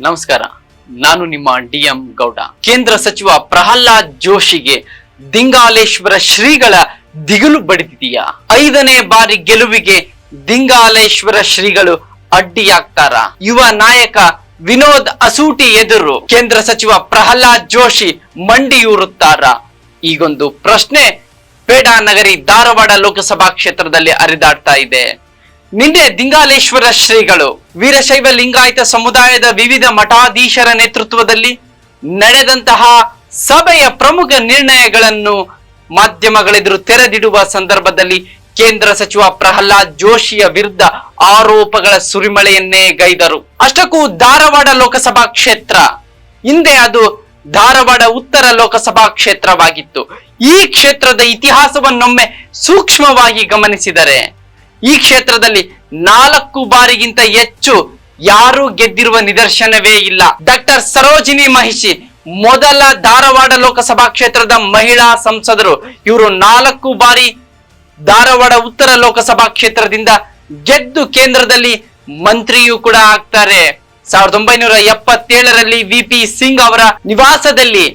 ನಮಸ್ಕಾರ. ನಾನು ನಿಮ್ಮ ಡಿ ಎಂ ಗೌಡ. ಕೇಂದ್ರ ಸಚಿವ ಪ್ರಹ್ಲಾದ್ ಜೋಶಿಗೆ ದಿಂಗಾಲೇಶ್ವರ ಶ್ರೀಗಳ ದಿಗಿಲು ಬಡಿದಿದೆಯಾ? ಐದನೇ ಬಾರಿ ಗೆಲುವಿಗೆ ದಿಂಗಾಲೇಶ್ವರ ಶ್ರೀಗಳು ಅಡ್ಡಿಯಾಗ್ತಾರ? ಯುವ ನಾಯಕ ವಿನೋದ್ ಅಸೂಟಿ ಎದುರು ಕೇಂದ್ರ ಸಚಿವ ಪ್ರಹ್ಲಾದ್ ಜೋಶಿ ಮಂಡಿಯೂರುತ್ತಾರ? ಈಗೊಂದು ಪ್ರಶ್ನೆ. ಪೇಡಾ ನಗರಿ ಧಾರವಾಡ ಲೋಕಸಭಾ ಕ್ಷೇತ್ರದಲ್ಲಿ ಹರಿದಾಡ್ತಾ ಇದೆ. ನಿನ್ನೆ ದಿಂಗಾಲೇಶ್ವರ ಶ್ರೀಗಳು ವೀರಶೈವ ಲಿಂಗಾಯತ ಸಮುದಾಯದ ವಿವಿಧ ಮಠಾಧೀಶರ ನೇತೃತ್ವದಲ್ಲಿ ನಡೆದಂತಹ ಸಭೆಯ ಪ್ರಮುಖ ನಿರ್ಣಯಗಳನ್ನು ಮಾಧ್ಯಮಗಳೆದುರು ತೆರೆದಿಡುವ ಸಂದರ್ಭದಲ್ಲಿ ಕೇಂದ್ರ ಸಚಿವ ಪ್ರಹ್ಲಾದ್ ಜೋಶಿಯ ವಿರುದ್ಧ ಆರೋಪಗಳ ಸುರಿಮಳೆಯನ್ನೇ ಗೈದರು. ಅಷ್ಟಕ್ಕೂ ಧಾರವಾಡ ಲೋಕಸಭಾ ಕ್ಷೇತ್ರ, ಹಿಂದೆ ಅದು ಧಾರವಾಡ ಉತ್ತರ ಲೋಕಸಭಾ ಕ್ಷೇತ್ರವಾಗಿತ್ತು. ಈ ಕ್ಷೇತ್ರದ ಇತಿಹಾಸವನ್ನೊಮ್ಮೆ ಸೂಕ್ಷ್ಮವಾಗಿ ಗಮನಿಸಿದರೆ ಈ ಕ್ಷೇತ್ರದಲ್ಲಿ ನಾಲ್ಕು ಬಾರಿಗಿಂತ ಹೆಚ್ಚು ಯಾರು ಗೆದ್ದಿರುವ ನಿದರ್ಶನವೇ ಇಲ್ಲ. ಡಾಕ್ಟರ್ ಸರೋಜಿನಿ ಮಹಿಷಿ, ಮೊದಲ ಧಾರವಾಡ ಲೋಕಸಭಾ ಕ್ಷೇತ್ರದ ಮಹಿಳಾ ಸಂಸದರು. ಇವರು ನಾಲ್ಕು ಬಾರಿ ಧಾರವಾಡ ಉತ್ತರ ಲೋಕಸಭಾ ಕ್ಷೇತ್ರದಿಂದ ಗೆದ್ದು ಕೇಂದ್ರದಲ್ಲಿ ಮಂತ್ರಿಯೂ ಕೂಡ ಆಗ್ತಾರೆ. ಸಾವಿರದ ಒಂಬೈನೂರ ಎಪ್ಪತ್ತೇಳರಲ್ಲಿ ವಿ ಪಿ ಸಿಂಗ್ ಅವರ ನಿವಾಸದಲ್ಲಿ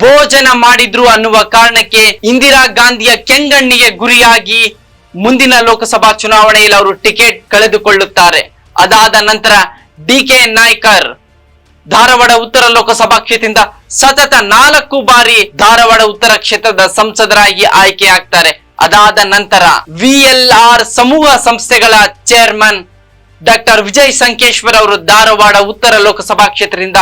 ಭೋಜನ ಮಾಡಿದ್ರು ಅನ್ನುವ ಕಾರಣಕ್ಕೆ ಇಂದಿರಾ ಗಾಂಧಿಯ ಕೆಂಗಣ್ಣಿಗೆ ಗುರಿಯಾಗಿ ಮುಂದಿನ ಲೋಕಸಭಾ ಚುನಾವಣೆಯಲ್ಲಿ ಅವರು ಟಿಕೆಟ್ ಕಳೆದುಕೊಳ್ಳುತ್ತಾರೆ. ಅದಾದ ನಂತರ ಡಿ ಕೆ ನಾಯ್ಕರ್ ಧಾರವಾಡ ಉತ್ತರ ಲೋಕಸಭಾ ಕ್ಷೇತ್ರದಿಂದ ಸತತ ನಾಲ್ಕು ಬಾರಿ ಧಾರವಾಡ ಉತ್ತರ ಕ್ಷೇತ್ರದ ಸಂಸದರಾಗಿ ಆಯ್ಕೆ ಆಗ್ತಾರೆ ಅದಾದ ನಂತರ ವಿ ಆರ್ ಸಮೂಹ ಸಂಸ್ಥೆಗಳ ಚೇರ್ಮನ್ ಡಾಕ್ಟರ್ ವಿಜಯ್ ಸಂಕೇಶ್ವರ್ ಅವರು ಧಾರವಾಡ ಉತ್ತರ ಲೋಕಸಭಾ ಕ್ಷೇತ್ರದಿಂದ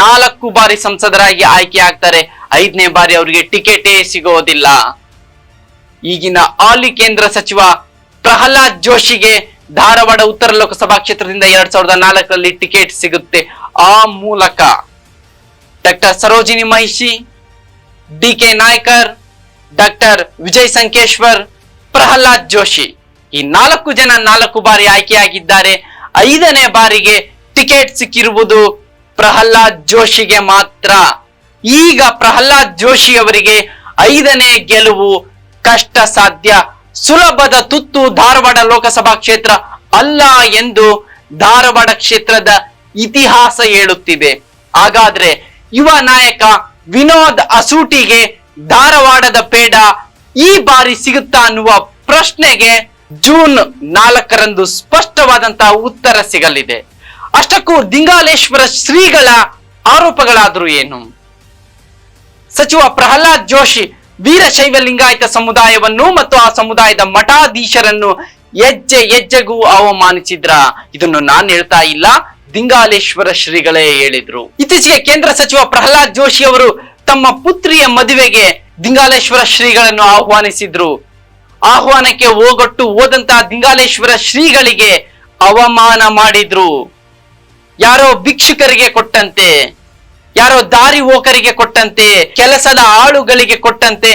ನಾಲ್ಕು ಬಾರಿ ಸಂಸದರಾಗಿ ಆಯ್ಕೆ ಆಗ್ತಾರೆ ಐದನೇ ಬಾರಿ ಅವರಿಗೆ ಟಿಕೆಟೇ ಸಿಗೋದಿಲ್ಲ. ಈಗಿನ ಆಲಿ ಕೇಂದ್ರ ಸಚಿವ ಪ್ರಹ್ಲಾದ್ ಜೋಶಿಗೆ ಧಾರವಾಡ ಉತ್ತರ ಲೋಕಸಭಾ ಕ್ಷೇತ್ರದಿಂದ ಎರಡ್ ಸಾವಿರದ ನಾಲ್ಕರಲ್ಲಿ ಟಿಕೆಟ್ ಸಿಗುತ್ತೆ. ಆ ಮೂಲಕ doctor Sarojini Mahishi D K Naikar, doctor Vijay Sankeshwar, Prahlad Joshi ಈ ನಾಲ್ಕು ಜನ ನಾಲ್ಕು ಬಾರಿ ಆಯ್ಕೆಯಾಗಿದ್ದಾರೆ. ಐದನೇ ಬಾರಿಗೆ ಟಿಕೆಟ್ ಸಿಕ್ಕಿರುವುದು ಪ್ರಹ್ಲಾದ್ ಜೋಶಿಗೆ ಮಾತ್ರ. ಈಗ ಪ್ರಹ್ಲಾದ್ ಜೋಶಿ ಅವರಿಗೆ ಐದನೇ ಗೆಲುವು ಕಷ್ಟ ಸಾಧ್ಯ ಸುಲಭದ ತುತ್ತು ಧಾರವಾಡ ಲೋಕಸಭಾ ಕ್ಷೇತ್ರ ಅಲ್ಲ ಎಂದು ಧಾರವಾಡ ಕ್ಷೇತ್ರದ ಇತಿಹಾಸ ಹೇಳುತ್ತಿದೆ. ಹಾಗಾದ್ರೆ ಯುವ ನಾಯಕ ವಿನೋದ್ ಅಸೂಟಿಗೆ ಧಾರವಾಡದ ಪೇಡ ಈ ಬಾರಿ ಸಿಗುತ್ತಾ ಅನ್ನುವ ಪ್ರಶ್ನೆಗೆ ಜೂನ್ ನಾಲ್ಕರಂದು ಸ್ಪಷ್ಟವಾದಂತಹ ಉತ್ತರ ಸಿಗಲಿದೆ. ಅಷ್ಟಕ್ಕೂ ದಿಂಗಾಲೇಶ್ವರ ಶ್ರೀಗಳ ಆರೋಪಗಳಾದರೂ ಏನು? ಸಚಿವ ಪ್ರಹ್ಲಾದ್ ಜೋಶಿ ವೀರಶೈವ ಲಿಂಗಾಯತ ಸಮುದಾಯವನ್ನು ಮತ್ತು ಆ ಸಮುದಾಯದ ಮಠಾಧೀಶರನ್ನು ಹೆಜ್ಜೆ ಹೆಜ್ಜೆಗೂ ಅವಮಾನಿಸಿದ್ರ. ಇದನ್ನು ನಾನು ಹೇಳ್ತಾ ಇಲ್ಲ. ದಿಂಗಾಲೇಶ್ವರ ಶ್ರೀಗಳೇ ಹೇಳಿದ್ರು. ಇತ್ತೀಚೆಗೆ ಕೇಂದ್ರ ಸಚಿವ ಪ್ರಹ್ಲಾದ್ ಜೋಶಿ ಅವರು ತಮ್ಮ ಪುತ್ರಿಯ ಮದುವೆಗೆ ದಿಂಗಾಲೇಶ್ವರ ಶ್ರೀಗಳನ್ನು ಆಹ್ವಾನಿಸಿದ್ರು. ಆಹ್ವಾನಕ್ಕೆ ಹೋಗೊಟ್ಟು ಹೋದಂತಹ ದಿಂಗಾಲೇಶ್ವರ ಶ್ರೀಗಳಿಗೆ ಅವಮಾನ ಮಾಡಿದ್ರು. ಯಾರೋ ಭಿಕ್ಷುಕರಿಗೆ ಕೊಟ್ಟಂತೆ. ಯಾರೋ ದಾರಿ ಹೋಕರಿಗೆ ಕೊಟ್ಟಂತೆ, ಕೆಲಸದ ಆಳುಗಳಿಗೆ ಕೊಟ್ಟಂತೆ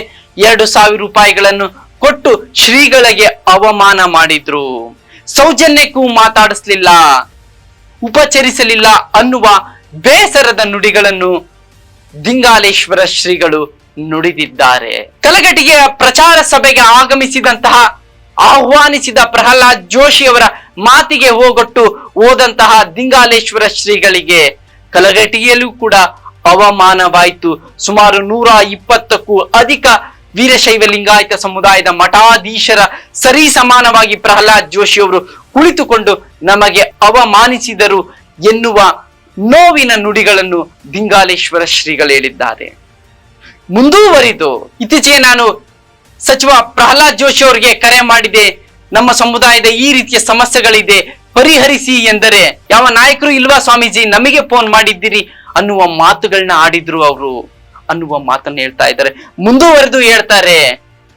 ಎರಡು ಸಾವಿರ ರೂಪಾಯಿಗಳನ್ನು ಕೊಟ್ಟು ಶ್ರೀಗಳಿಗೆ ಅವಮಾನ ಮಾಡಿದ್ರು. ಸೌಜನ್ಯಕ್ಕೂ ಮಾತಾಡಿಸ್ಲಿಲ್ಲ, ಉಪಚರಿಸಲಿಲ್ಲ ಅನ್ನುವ ಬೇಸರದ ನುಡಿಗಳನ್ನು ದಿಂಗಾಲೇಶ್ವರ ಶ್ರೀಗಳು ನುಡಿದಿದ್ದಾರೆ. ಕಲಘಟಿಗೆಯ ಪ್ರಚಾರ ಸಭೆಗೆ ಆಗಮಿಸಿದಂತಹ, ಆಹ್ವಾನಿಸಿದ ಪ್ರಹ್ಲಾದ್ ಜೋಶಿ ಅವರ ಮಾತಿಗೆ ಹೋಗೊಟ್ಟು ಹೋದಂತಹ ದಿಂಗಾಲೇಶ್ವರ ಶ್ರೀಗಳಿಗೆ ಕಲಘಟಿಗೆಯಲ್ಲೂ ಕೂಡ ಅವಮಾನವಾಯಿತು. ಸುಮಾರು ನೂರ ಇಪ್ಪತ್ತಕ್ಕೂ ಅಧಿಕ ವೀರಶೈವ ಲಿಂಗಾಯತ ಸಮುದಾಯದ ಮಠಾಧೀಶರ ಸರಿ ಸಮಾನವಾಗಿ ಪ್ರಹ್ಲಾದ್ ಜೋಶಿ ಅವರು ಕುಳಿತುಕೊಂಡು ನಮಗೆ ಅವಮಾನಿಸಿದರು ಎನ್ನುವ ನೋವಿನ ನುಡಿಗಳನ್ನು ದಿಂಗಾಲೇಶ್ವರ ಶ್ರೀಗಳು ಹೇಳಿದ್ದಾರೆ. ಮುಂದುವರಿದು, ಇತ್ತೀಚೆಗೆ ನಾನು ಸಚಿವ ಪ್ರಹ್ಲಾದ್ ಜೋಶಿ ಅವರಿಗೆ ಕರೆ ಮಾಡಿದೆ, ನಮ್ಮ ಸಮುದಾಯದ ಈ ರೀತಿಯ ಸಮಸ್ಯೆಗಳಿದೆ ಪರಿಹರಿಸಿ ಎಂದರೆ ಯಾವ ನಾಯಕರು ಇಲ್ವಾ ಸ್ವಾಮೀಜಿ, ನಮಗೆ ಫೋನ್ ಮಾಡಿದ್ದೀರಿ ಅನ್ನುವ ಮಾತುಗಳನ್ನ ಆಡಿದ್ರು ಅವರು ಅನ್ನುವ ಮಾತನ್ನ ಹೇಳ್ತಾ ಇದ್ದಾರೆ. ಮುಂದುವರೆದು ಹೇಳ್ತಾರೆ,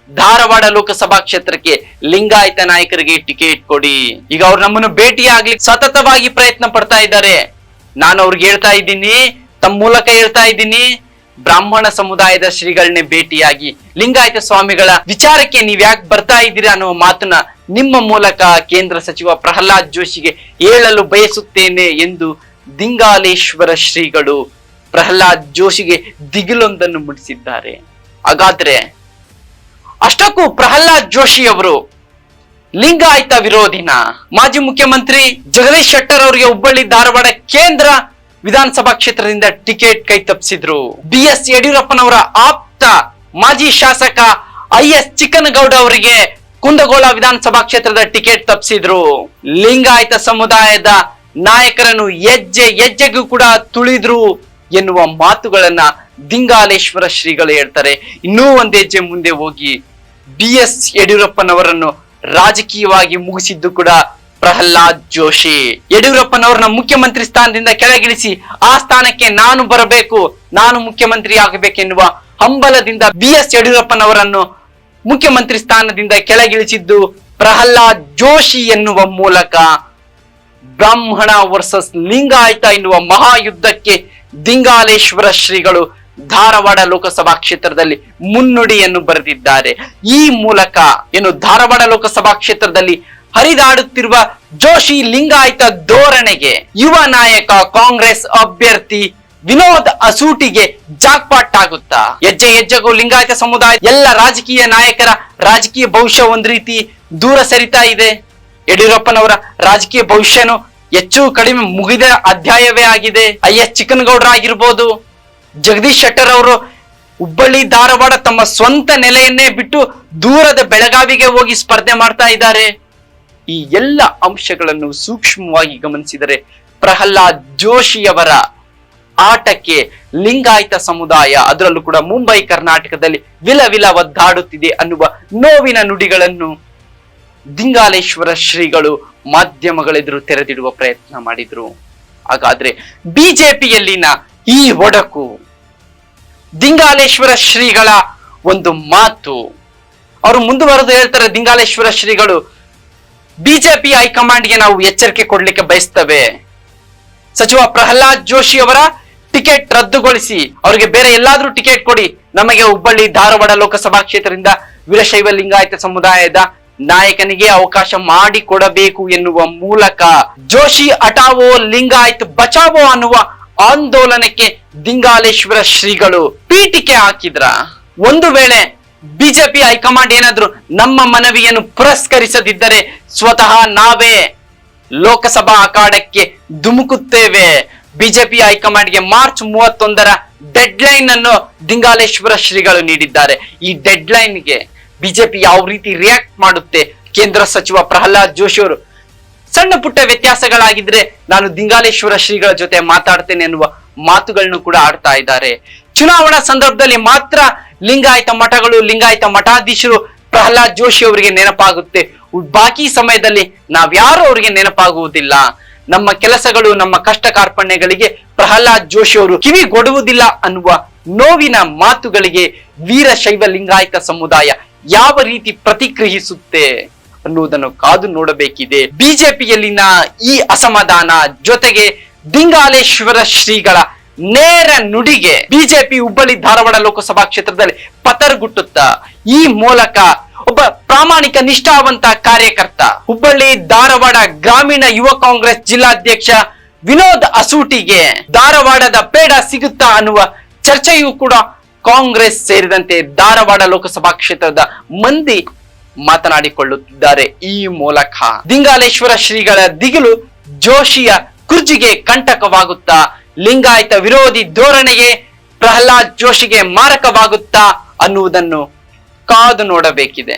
ಧಾರವಾಡ ಲೋಕಸಭಾ ಕ್ಷೇತ್ರಕ್ಕೆ ಲಿಂಗಾಯತ ನಾಯಕರಿಗೆ ಟಿಕೆಟ್ ಕೊಡಿ. ಈಗ ಅವ್ರು ನಮ್ಮನ್ನು ಭೇಟಿಯಾಗ್ಲಿಕ್ಕೆ ಸತತವಾಗಿ ಪ್ರಯತ್ನ ಪಡ್ತಾ ಇದ್ದಾರೆ. ನಾನು ಅವ್ರಿಗೆ ಹೇಳ್ತಾ ಇದ್ದೀನಿ, ತಮ್ಮ ಮೂಲಕ ಹೇಳ್ತಾ ಇದ್ದೀನಿ ಬ್ರಾಹ್ಮಣ ಸಮುದಾಯದ ಶ್ರೀಗಳನ್ನೇ ಭೇಟಿಯಾಗಿ ಲಿಂಗಾಯತ ಸ್ವಾಮಿಗಳ ವಿಚಾರಕ್ಕೆ ನೀವ್ ಯಾಕೆ ಬರ್ತಾ ಇದ್ದೀರಾ ಅನ್ನುವ ಮಾತನ್ನ ನಿಮ್ಮ ಮೂಲಕ ಕೇಂದ್ರ ಸಚಿವ ಪ್ರಹ್ಲಾದ್ ಜೋಶಿಗೆ ಹೇಳಲು ಬಯಸುತ್ತೇನೆ ಎಂದು ದಿಂಗಾಲೇಶ್ವರ ಶ್ರೀಗಳು ಪ್ರಹ್ಲಾದ್ ಜೋಶಿಗೆ ದಿಗಿಲೊಂದನ್ನು ಮುಡಿಸಿದ್ದಾರೆ ಹಾಗಾದ್ರೆ ಅಷ್ಟಕ್ಕೂ ಪ್ರಹ್ಲಾದ್ ಜೋಶಿ ಅವರು ಲಿಂಗಾಯತ ವಿರೋಧಿನ ಮಾಜಿ ಮುಖ್ಯಮಂತ್ರಿ ಜಗದೀಶ್ ಶೆಟ್ಟರ್ ಅವರಿಗೆ ಹುಬ್ಬಳ್ಳಿ ಧಾರವಾಡ ಕೇಂದ್ರ ವಿಧಾನಸಭಾ ಕ್ಷೇತ್ರದಿಂದ ಟಿಕೆಟ್ ಕೈ ತಪ್ಪಿಸಿದ್ರು. ಬಿ ಎಸ್ ಯಡಿಯೂರಪ್ಪನವರ ಆಪ್ತ ಮಾಜಿ ಶಾಸಕ ಐ ಎಸ್ ಚಿಕ್ಕನಗೌಡ ಅವರಿಗೆ ಕುಂದಗೋಳ ವಿಧಾನಸಭಾ ಕ್ಷೇತ್ರದ ಟಿಕೆಟ್ ತಪ್ಪಿಸಿದ್ರು. ಲಿಂಗಾಯತ ಸಮುದಾಯದ ನಾಯಕರನ್ನು ಹೆಜ್ಜೆ ಹೆಜ್ಜೆಗೂ ಕೂಡ ತುಳಿದ್ರು ಎನ್ನುವ ಮಾತುಗಳನ್ನ ದಿಂಗಾಲೇಶ್ವರ ಶ್ರೀಗಳು ಹೇಳ್ತಾರೆ. ಇನ್ನೂ ಒಂದ್ ಹೆಜ್ಜೆ ಮುಂದೆ ಹೋಗಿ ಬಿ ಎಸ್ ಯಡಿಯೂರಪ್ಪನವರನ್ನು ರಾಜಕೀಯವಾಗಿ ಮುಗಿಸಿದ್ದು ಕೂಡ ಪ್ರಹ್ಲಾದ್ ಜೋಶಿ. ಯಡಿಯೂರಪ್ಪನವ್ರನ್ನ ಮುಖ್ಯಮಂತ್ರಿ ಸ್ಥಾನದಿಂದ ಕೆಳಗಿಳಿಸಿ ಆ ಸ್ಥಾನಕ್ಕೆ ನಾನು ಬರಬೇಕು, ನಾನು ಮುಖ್ಯಮಂತ್ರಿ ಆಗಬೇಕೆನ್ನುವ ಹಂಬಲದಿಂದ ಬಿ ಎಸ್ ಯಡಿಯೂರಪ್ಪನವರನ್ನು ಮುಖ್ಯಮಂತ್ರಿ ಸ್ಥಾನದಿಂದ ಕೆಳಗಿಳಿಸಿದ್ದು ಪ್ರಹ್ಲಾದ್ ಜೋಶಿ ಎನ್ನುವ ಮೂಲಕ. ಬ್ರಾಹ್ಮಣ ವರ್ಸಸ್ ಲಿಂಗಾಯತ ಎನ್ನುವ ಮಹಾಯುದ್ಧಕ್ಕೆ ದಿಂಗಾಲೇಶ್ವರ ಶ್ರೀಗಳು ಧಾರವಾಡ ಲೋಕಸಭಾ ಕ್ಷೇತ್ರದಲ್ಲಿ ಮುನ್ನುಡಿಯನ್ನು ಬರೆದಿದ್ದಾರೆ. ಈ ಮೂಲಕ ಏನು ಧಾರವಾಡ ಲೋಕಸಭಾ ಕ್ಷೇತ್ರದಲ್ಲಿ ಹರಿದಾಡುತ್ತಿರುವ ಜೋಶಿ ಲಿಂಗಾಯತ ಧೋರಣೆಗೆ ಯುವ ನಾಯಕ ಕಾಂಗ್ರೆಸ್ ಅಭ್ಯರ್ಥಿ ವಿನೋದ್ ಅಸೂಟಿಗೆ ಜಾಕ್ಪಾಟ್ ಆಗುತ್ತಾ ಹೆಜ್ಜೆ ಹೆಜ್ಜೆಗೂ ಲಿಂಗಾಯತ ಸಮುದಾಯ ಎಲ್ಲ ರಾಜಕೀಯ ನಾಯಕರ ರಾಜಕೀಯ ಭವಿಷ್ಯ ಒಂದ್ ರೀತಿ ದೂರ ಸರಿತಾ ಇದೆ. ಯಡಿಯೂರಪ್ಪನವರ ರಾಜಕೀಯ ಭವಿಷ್ಯನು ಹೆಚ್ಚು ಕಡಿಮೆ ಮುಗಿದ ಅಧ್ಯಾಯವೇ ಆಗಿದೆ. ಐ ಎಸ್ ಚಿಕ್ಕನಗೌಡರ ಆಗಿರ್ಬೋದು, ಜಗದೀಶ್ ಶೆಟ್ಟರ್ ಅವರು ಹುಬ್ಬಳ್ಳಿ, ಧಾರವಾಡ ತಮ್ಮ ಸ್ವಂತ ನೆಲೆಯನ್ನೇ ಬಿಟ್ಟು ದೂರದ ಬೆಳಗಾವಿಗೆ ಹೋಗಿ ಸ್ಪರ್ಧೆ ಮಾಡ್ತಾ ಇದ್ದಾರೆ. ಈ ಎಲ್ಲ ಅಂಶಗಳನ್ನು ಸೂಕ್ಷ್ಮವಾಗಿ ಗಮನಿಸಿದರೆ ಪ್ರಹ್ಲಾದ್ ಜೋಶಿಯವರ ಆಟಕ್ಕೆ ಲಿಂಗಾಯತ ಸಮುದಾಯ, ಅದರಲ್ಲೂ ಕೂಡ ಮುಂಬೈ ಕರ್ನಾಟಕದಲ್ಲಿ ವಿಲ ವಿಲ ಒದ್ದಾಡುತ್ತಿದೆ ಅನ್ನುವ ನೋವಿನ ನುಡಿಗಳನ್ನು ದಿಂಗಾಲೇಶ್ವರ ಶ್ರೀಗಳು ಮಾಧ್ಯಮಗಳೆದುರು ತೆರೆದಿಡುವ ಪ್ರಯತ್ನ ಮಾಡಿದ್ರು. ಹಾಗಾದ್ರೆ ಬಿಜೆಪಿಯಲ್ಲಿನ ಈ ಒಡಕು, ದಿಂಗಾಲೇಶ್ವರ ಶ್ರೀಗಳ ಒಂದು ಮಾತು. ಅವರು ಮುಂದುವರೆದು ಹೇಳ್ತಾರೆ, ದಿಂಗಾಲೇಶ್ವರ ಶ್ರೀಗಳು ಬಿಜೆಪಿ ಹೈಕಮಾಂಡ್ಗೆ ನಾವು ಎಚ್ಚರಿಕೆ ಕೊಡ್ಲಿಕ್ಕೆ ಬಯಸ್ತೇವೆ. ಸಚಿವ ಪ್ರಹ್ಲಾದ್ ಜೋಶಿ ಅವರ ಟಿಕೆಟ್ ರದ್ದುಗೊಳಿಸಿ, ಅವರಿಗೆ ಬೇರೆ ಎಲ್ಲಾದ್ರೂ ಟಿಕೆಟ್ ಕೊಡಿ. ನಮಗೆ ಹುಬ್ಬಳ್ಳಿ, ಧಾರವಾಡ ಲೋಕಸಭಾ ಕ್ಷೇತ್ರದಿಂದ ವೀರಶೈವ ಲಿಂಗಾಯತ ಸಮುದಾಯದ ನಾಯಕನಿಗೆ ಅವಕಾಶ ಮಾಡಿಕೊಡಬೇಕು ಎನ್ನುವ ಮೂಲಕ ಜೋಶಿ ಹಟಾವೋ ಲಿಂಗಾಯತ್ ಬಚಾವೋ ಅನ್ನುವ ಆಂದೋಲನಕ್ಕೆ ದಿಂಗಾಲೇಶ್ವರ ಶ್ರೀಗಳು ಪೀಠಿಕೆ ಹಾಕಿದ್ರ? ಒಂದು ವೇಳೆ ಬಿಜೆಪಿ ಹೈಕಮಾಂಡ್ ಏನಾದ್ರು ನಮ್ಮ ಮನವಿಯನ್ನು ಪುರಸ್ಕರಿಸದಿದ್ದರೆ ಸ್ವತಃ ನಾವೇ ಲೋಕಸಭಾ ಅಖಾಡಕ್ಕೆ ಧುಮುಕುತ್ತೇವೆ. ಬಿಜೆಪಿ ಹೈಕಮಾಂಡ್ಗೆ ಮಾರ್ಚ್ ಮೂವತ್ತೊಂದರ ಡೆಡ್ ಲೈನ್ ಅನ್ನು ದಿಂಗಾಲೇಶ್ವರ ಶ್ರೀಗಳು ನೀಡಿದ್ದಾರೆ. ಈ ಡೆಡ್ ಲೈನ್ಗೆ ಬಿಜೆಪಿ ಯಾವ ರೀತಿ ರಿಯಾಕ್ಟ್ ಮಾಡುತ್ತೆ? ಕೇಂದ್ರ ಸಚಿವ ಪ್ರಹ್ಲಾದ್ ಜೋಶಿ ಅವರು, ಸಣ್ಣ ಪುಟ್ಟ ವ್ಯತ್ಯಾಸಗಳಾಗಿದ್ರೆ ನಾನು ದಿಂಗಾಲೇಶ್ವರ ಶ್ರೀಗಳ ಜೊತೆ ಮಾತಾಡ್ತೇನೆ ಎನ್ನುವ ಮಾತುಗಳನ್ನು ಕೂಡ ಆಡ್ತಾ ಇದ್ದಾರೆ. ಚುನಾವಣಾ ಸಂದರ್ಭದಲ್ಲಿ ಮಾತ್ರ ಲಿಂಗಾಯತ ಮಠಗಳು, ಲಿಂಗಾಯತ ಮಠಾಧೀಶರು ಪ್ರಹ್ಲಾದ್ ಜೋಶಿ ಅವರಿಗೆ ನೆನಪಾಗುತ್ತೆ. ಬಾಕಿ ಸಮಯದಲ್ಲಿ ನಾವ್ಯಾರು ಅವರಿಗೆ ನೆನಪಾಗುವುದಿಲ್ಲ. ನಮ್ಮ ಕೆಲಸಗಳು, ನಮ್ಮ ಕಷ್ಟ ಕಾರ್ಪಣ್ಯಗಳಿಗೆ ಪ್ರಹ್ಲಾದ್ ಜೋಶಿ ಅವರು ಕಿವಿ ಕೊಡುವುದಿಲ್ಲ ಅನ್ನುವ ನೋವಿನ ಮಾತುಗಳಿಗೆ ವೀರಶೈವ ಲಿಂಗಾಯತ ಸಮುದಾಯ ಯಾವ ರೀತಿ ಪ್ರತಿಕ್ರಿಯಿಸುತ್ತೆ ಅನ್ನುವುದನ್ನು ಕಾದು ನೋಡಬೇಕಿದೆ. ಬಿಜೆಪಿಯಲ್ಲಿನ ಈ ಅಸಮಾಧಾನ ಜೊತೆಗೆ ದಿಂಗಾಲೇಶ್ವರ ಶ್ರೀಗಳ ನೇರ ನುಡಿಗೆ ಬಿಜೆಪಿ ಹುಬ್ಬಳ್ಳಿ ಧಾರವಾಡ ಲೋಕಸಭಾ ಕ್ಷೇತ್ರದಲ್ಲಿ ಪತರ್ಗುಟ್ಟುತ್ತಾ ಈ ಮೂಲಕ ಒಬ್ಬ ಪ್ರಾಮಾಣಿಕ ನಿಷ್ಠಾವಂತ ಕಾರ್ಯಕರ್ತ, ಹುಬ್ಬಳ್ಳಿ ಧಾರವಾಡ ಗ್ರಾಮೀಣ ಯುವ ಕಾಂಗ್ರೆಸ್ ಜಿಲ್ಲಾಧ್ಯಕ್ಷ ವಿನೋದ್ ಅಸೂಟಿಗೆ ಧಾರವಾಡದ ಬೇಡ ಸಿಗುತ್ತಾ ಅನ್ನುವ ಚರ್ಚೆಯೂ ಕೂಡ ಕಾಂಗ್ರೆಸ್ ಸೇರಿದಂತೆ ಧಾರವಾಡ ಲೋಕಸಭಾ ಕ್ಷೇತ್ರದ ಮಂದಿ ಮಾತನಾಡಿಕೊಳ್ಳುತ್ತಿದ್ದಾರೆ. ಈ ಮೂಲಕ ದಿಂಗಾಲೇಶ್ವರ ಶ್ರೀಗಳ ದಿಗಿಲು ಜೋಶಿಯ ಕುರ್ಜಿಗೆ ಕಂಟಕವಾಗುತ್ತಾ ಲಿಂಗಾಯತ ವಿರೋಧಿ ಧೋರಣೆಗೆ ಪ್ರಹ್ಲಾದ್ ಜೋಶಿಗೆ ಮಾರಕವಾಗುತ್ತಾ ಅನ್ನುವುದನ್ನು ಕಾದು ನೋಡಬೇಕಿದೆ.